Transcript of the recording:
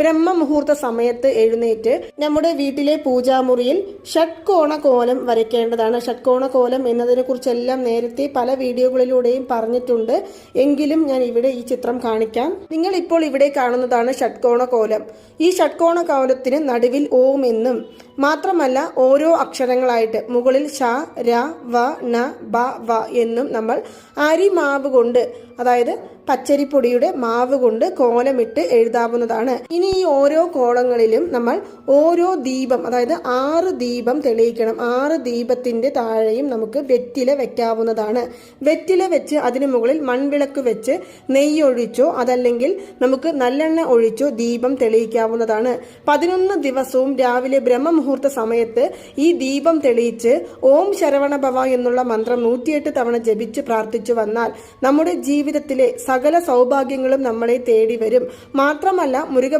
ബ്രഹ്മമുഹൂർത്ത സമയത്ത് എഴുന്നേറ്റ് നമ്മുടെ വീട്ടിലെ പൂജാമുറിയിൽ ഷഡ്കോണ കോലം വരയ്ക്കേണ്ടതാണ്. ഷഡ്കോണ കോലം എന്നതിനെ കുറിച്ചെല്ലാം നേരത്തെ പല വീഡിയോകളിലൂടെയും പറഞ്ഞിട്ടുണ്ട്. എങ്കിലും ഞാൻ ഇവിടെ ഈ ചിത്രം കാണിക്കാം. നിങ്ങൾ ഇപ്പോൾ ഇവിടെ കാണുന്നതാണ് ഷഡ്കോണ കോലം ഈ ഷഡ്കോണ കോലത്തിന് നടുവിൽ ഓം എന്നും മാത്രമല്ല ഓരോ അക്ഷരങ്ങളായിട്ട് മുകളിൽ ഷ ര വ ന ബ വ എന്നും നമ്മൾ അരി മാവ് കൊണ്ട് അതായത് പച്ചരിപ്പൊടിയുടെ മാവ് കൊണ്ട് കോലമിട്ട് എഴുതാവുന്നതാണ്. ഇനി ഈ ഓരോ കോളങ്ങളിലും നമ്മൾ ഓരോ ദീപം അതായത് ആറ് ദീപം തെളിയിക്കണം. ആറ് ദീപത്തിന്റെ താഴെയും നമുക്ക് വെറ്റില വെക്കാവുന്നതാണ്. വെറ്റില വെച്ച് അതിനു മുകളിൽ മൺവിളക്ക് വെച്ച് നെയ്യൊഴിച്ചോ അതല്ലെങ്കിൽ നമുക്ക് നല്ലെണ്ണ ഒഴിച്ചോ ദീപം തെളിയിക്കാവുന്നതാണ്. പതിനൊന്ന് ദിവസവും രാവിലെ ബ്രഹ്മമുഹൂർത്ത സമയത്ത് ഈ ദീപം തെളിയിച്ച് ഓം ശരവണ ഭവ എന്നുള്ള മന്ത്രം നൂറ്റിയെട്ട് തവണ ജപിച്ച് പ്രാർത്ഥിച്ചു വന്നാൽ നമ്മുടെ ജീവിതത്തിലെ സകല സൗഭാഗ്യങ്ങളും നമ്മളെ തേടി വരും. മാത്രമല്ല മുരുക